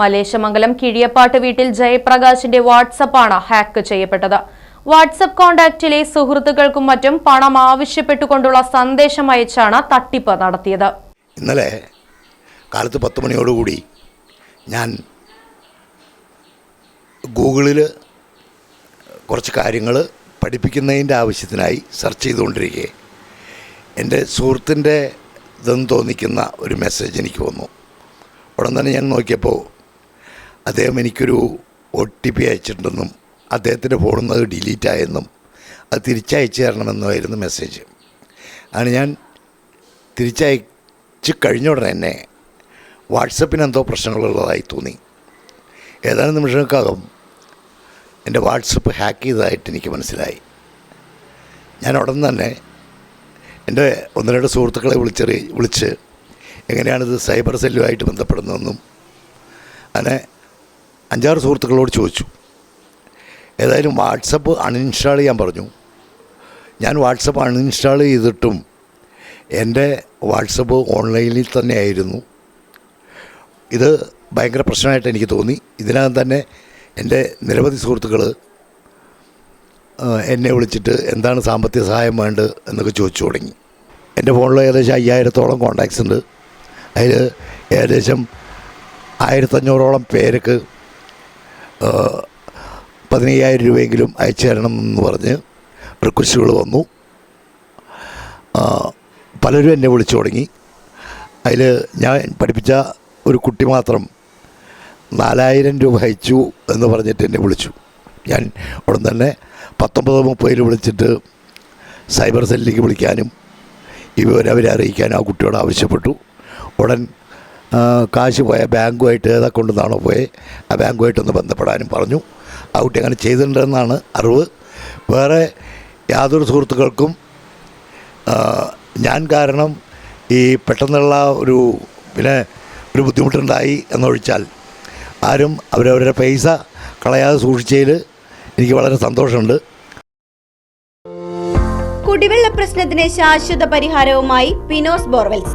മലേശമംഗലം കിഴിയപ്പാട്ട് വീട്ടിൽ ജയപ്രകാശിന്റെ വാട്സപ്പാണ് ഹാക്ക് ചെയ്യപ്പെട്ടത്. വാട്സപ്പ് കോണ്ടാക്റ്റിലെ സുഹൃത്തുക്കൾക്കും മറ്റും പണം ആവശ്യപ്പെട്ടുകൊണ്ടുള്ള സന്ദേശം അയച്ചാണ് തട്ടിപ്പ് നടത്തിയത്. ഇന്നലെ കാലത്ത് പത്ത് മണിയോടുകൂടി ഞാൻ ഗൂഗിളിൽ കുറച്ച് കാര്യങ്ങൾ പഠിപ്പിക്കുന്നതിന്റെ ആവശ്യത്തിനായി സെർച്ച് ചെയ്തുകൊണ്ടിരിക്കെ. എന്റെ സുഹൃത്തിന്റെ ഇതെന്ന് തോന്നിക്കുന്ന ഒരു മെസ്സേജ് എനിക്ക് വന്നു. ഉടൻ തന്നെ ഞാൻ നോക്കിയപ്പോൾ അദ്ദേഹം എനിക്കൊരു ഒ ടി പി അയച്ചിട്ടുണ്ടെന്നും അദ്ദേഹത്തിന്റെ ഫോണിൽ നിന്ന് അത് ഡിലീറ്റ് ആയെന്നും അത് തിരിച്ചയച്ചു തരണമെന്നുമായിരുന്നു മെസ്സേജ്. അങ്ങനെ ഞാൻ തിരിച്ചയച്ച് കഴിഞ്ഞ ഉടനെ തന്നെ വാട്സപ്പിന് എന്തോ പ്രശ്നങ്ങളുള്ളതായി തോന്നി. ഏതാനും നിമിഷങ്ങൾക്കകം എന്റെ വാട്സപ്പ് ഹാക്ക് ചെയ്തതായിട്ട് എനിക്ക് മനസ്സിലായി. ഞാൻ ഉടൻ തന്നെ എന്റെ ഒന്ന് രണ്ട് സുഹൃത്തുക്കളെ വിളിച്ചറി വിളിച്ച് എങ്ങനെയാണിത് സൈബർ സെല്ലുമായിട്ട് ബന്ധപ്പെടുന്നതെന്നും അങ്ങനെ അഞ്ചാറ് സുഹൃത്തുക്കളോട് ചോദിച്ചു. ഏതായാലും വാട്സപ്പ് അൺഇൻസ്റ്റാൾ ചെയ്യാൻ പറഞ്ഞു. ഞാൻ വാട്സപ്പ് അൺഇൻസ്റ്റാൾ ചെയ്തിട്ടും എന്റെ വാട്സപ്പ് ഓൺലൈനിൽ തന്നെയായിരുന്നു ഇത് ഭയങ്കര പ്രശ്നമായിട്ട് എനിക്ക് തോന്നി. ഇതിനകം തന്നെ എന്റെ നിരവധി സുഹൃത്തുക്കൾ എന്നെ വിളിച്ചിട്ട് എന്താണ് സാമ്പത്തിക സഹായം വേണ്ടത് എന്നൊക്കെ ചോദിച്ചു തുടങ്ങി. എന്റെ ഫോണിൽ ഏകദേശം അയ്യായിരത്തോളം കോണ്ടാക്ട്സ് ഉണ്ട്. അതിൽ ഏകദേശം ആയിരത്തഞ്ഞൂറോളം പേർക്ക് പതിനയ്യായിരം രൂപയെങ്കിലും അയച്ചു തരണമെന്ന് പറഞ്ഞ് റിക്വസ്റ്റുകൾ വന്നു. പലരും എന്നെ വിളിച്ചു തുടങ്ങി. അതിൽ ഞാൻ പഠിപ്പിച്ച ഒരു കുട്ടി മാത്രം നാലായിരം രൂപ അയച്ചു എന്ന് പറഞ്ഞിട്ട് എന്നെ വിളിച്ചു. ഞാൻ ഉടൻ തന്നെ പത്തൊമ്പത് മുപ്പതിൽ വിളിച്ചിട്ട് സൈബർ സെല്ലിലേക്ക് വിളിക്കാനും ഈ വിവരം അവരെ അറിയിക്കാനും ആ കുട്ടിയോട് ആവശ്യപ്പെട്ടു. ഉടൻ കാശ് പോയ ബാങ്കുമായിട്ട് ഏതാ കൊണ്ടുവന്നാണോ പോയി ആ ബാങ്കുമായിട്ടൊന്ന് ബന്ധപ്പെടാനും പറഞ്ഞു. ആ കുട്ടി അങ്ങനെ ചെയ്തിട്ടുണ്ടെന്നാണ് അറിവ്. വേറെ യാതൊരു സുഹൃത്തുക്കൾക്കും ഞാൻ കാരണം ഈ പെട്ടെന്നുള്ള ഒരു പിന്നെ ഒരു ബുദ്ധിമുട്ടുണ്ടായി എന്നൊഴിച്ചാൽ ആരും അവരവരുടെ പൈസ കളയാതെ സൂക്ഷിച്ചതിൽ എനിക്ക് വളരെ സന്തോഷമുണ്ട്. കുടിവെള്ള പ്രശ്നത്തിന് ശാശ്വത പരിഹാരവുമായി പിനോസ് ബോർവെൽസ്.